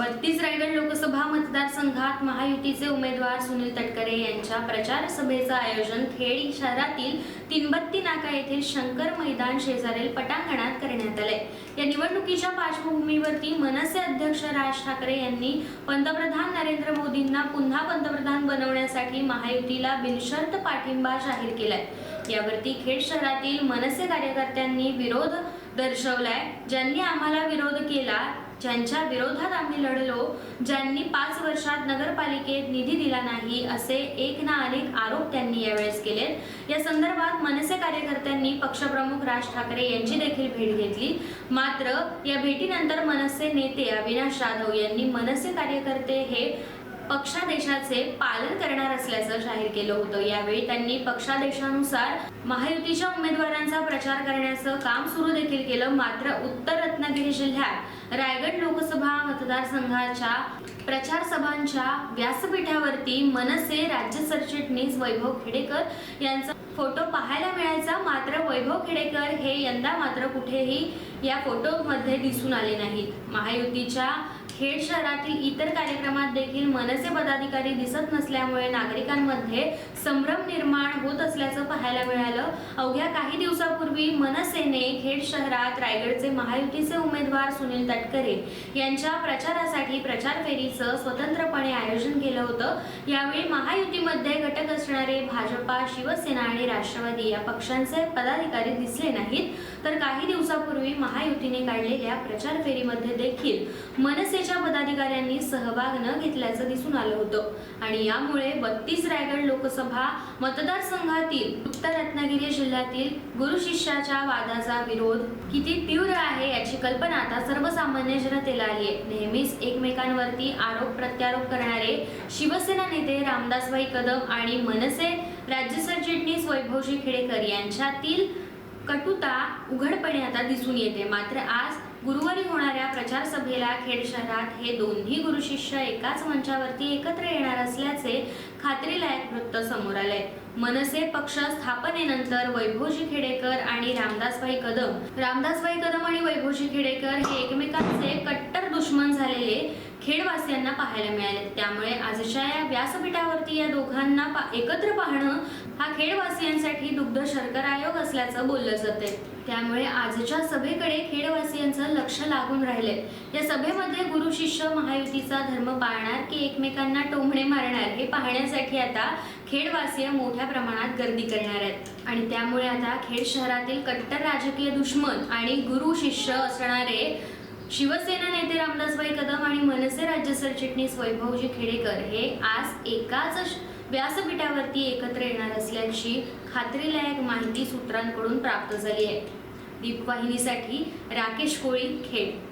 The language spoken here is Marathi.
बत्तीस रायगड लोकसभा मतदारसंघात महायुतीचे उमेदवार सुनील तटकरे यांच्या प्रचार सभेचं आयोजन खेड शहरातील तिनबत्ती नाका येथील शंकर मैदान शेजारील पटांगणात करण्यात आले या निवडणुकीच्या पार्श्वभूमीवरती मनसे अध्यक्ष राज ठाकरे यांनी पंतप्रधान नरेंद्र मोदींना पुन्हा पंतप्रधान बनवण्यासाठी महायुतीला बिनशर्त पाठिंबा जाहीर केलाय. यावरती खेड शहरातील मनसे कार्यकर्त्यांनी विरोध दर्शवलाय. ज्यांनी आम्हाला विरोध केला ज्यांच्या विरोधात आम्ही लढलो ज्यांनी पाच वर्षात नगरपालिकेत निधी दिला नाही असे एक ना अनेक आरोप त्यांनी यावेळेस केलेत. या संदर्भात मनसे कार्यकर्त्यांनी पक्षप्रमुख राज ठाकरे यांची देखील भेट घेतली. मात्र या भेटीनंतर मनसे नेते अविनाश जाधव यांनी मनसे कार्यकर्ते हे पक्षादेशाचे पालन करणार असल्याचं जाहीर केलं होतं. यावेळी त्यांनी पक्षादेशानुसार महायुतीच्या उमेदवारांचा प्रचार करण्याचं काम सुरू देखील केलं. मात्र उत्तर रत्नागिरी जिल्ह्यात रायगड लोकसभा मतदारसंघाच्या प्रचार सभांच्या व्यासपीठावरती मनसे राज्य सरचिटणीस वैभव खेडेकर यांचा फोटो पाहायला मिळायचा. मात्र वैभव खेडेकर हे यंदा मात्र कुठेही या फोटोमध्ये दिसून आले नाहीत. महायुतीच्या खेड शहरातील इतर कार्यक्रमात देखील मनसे पदाधिकारी दिसत नसल्यामुळे नागरिकांमध्ये संभ्रम निर्माण होत असल्याचं पाहायला मिळालं. अवघ्या काही दिवसापूर्वी मनसेने खेड शहरात रायगडचे महायुतीचे उमेदवार सुनील तटकरे यांच्या प्रचारासाठी प्रचार फेरीचं स्वतंत्रपणे आयोजन केलं होतं. यावेळी महायुतीमध्ये घटक असणारे भाजपा शिवसेना आणि राष्ट्रवादी या पक्षांचे पदाधिकारी दिसले नाहीत. तर काही दिवसापूर्वी महायुतीने काढलेल्या प्रचार फेरीमध्ये देखील मनसेच्या पदाधिकाऱ्यांनी सहभाग न घेतल्याचं दिसून आलं होतं. आणि यामुळे बत्तीस रायगड लोकसभा मतदारसंघातील उत्तर रत्नागिरी जिल्ह्यातील गुरु शिष्याच्या वादाचा विरोध किती तीव्र आहे याची कल्पना आता सर्वसामान्य जनतेला आली आहे. नेहमीच एकमेकांवरती आरोप प्रत्यारोप करणारे शिवसेना नेते रामदासभाई कदम आणि मनसे राज्य सरचिटणीस वैभवजी खेडेकर यांच्यातील कटुता उघडपणे आता दिसून येते. मात्र आज गुरुवारी होणाऱ्या प्रचार सभेला खेड शहरात हे दोन्ही गुरुशिष्य एकाच मंचावरती एकत्र येणार असल्याचे खात्रीलायक वृत्त समोर आले मनसे पक्ष स्थापनेनंतर वैभवजी खेडेकर आणि रामदासभाई कदम. रामदासभाई कदम आणि वैभवजी खेडेकर हे एकमेकांचे कट्टर दुश्मन झालेले खेडवासियांना पाहायला मिळाले. त्यामुळे आजच्या या व्यासपीठावरती या दोघांना पा- एकत्र पाहणं हा खेडवासियांसाठी दुग्ध शर्कर आयोग असल्याचं बोललं जाते त्यामुळे आजच्या सभेकडे खेडवासियांचं लक्ष लागून राहिले या सभेमध्ये गुरु शिष्य महायुतीचा धर्म पाळणार की एकमेकांना टोमणे मारणार हे पाहण्यासाठी आता खेडवासीय मोठ्या प्रमाणात गर्दी करणार आहेत. आणि त्यामुळे आता खेड शहरातील कट्टर राजकीय दुश्मन आणि गुरु शिष्य असणारे शिवसेना नेते रामदासभाई कदम आणि मनसे राज्य सरचिटणीस वैभवजी खेडेकर हे आज एकाच व्यासपीठावरती एकत्र येणार असल्याची खात्रीलायक माहिती सूत्रांकडून प्राप्त झाली आहे. दीपवाहिनीसाठी राकेश कोळी खेड.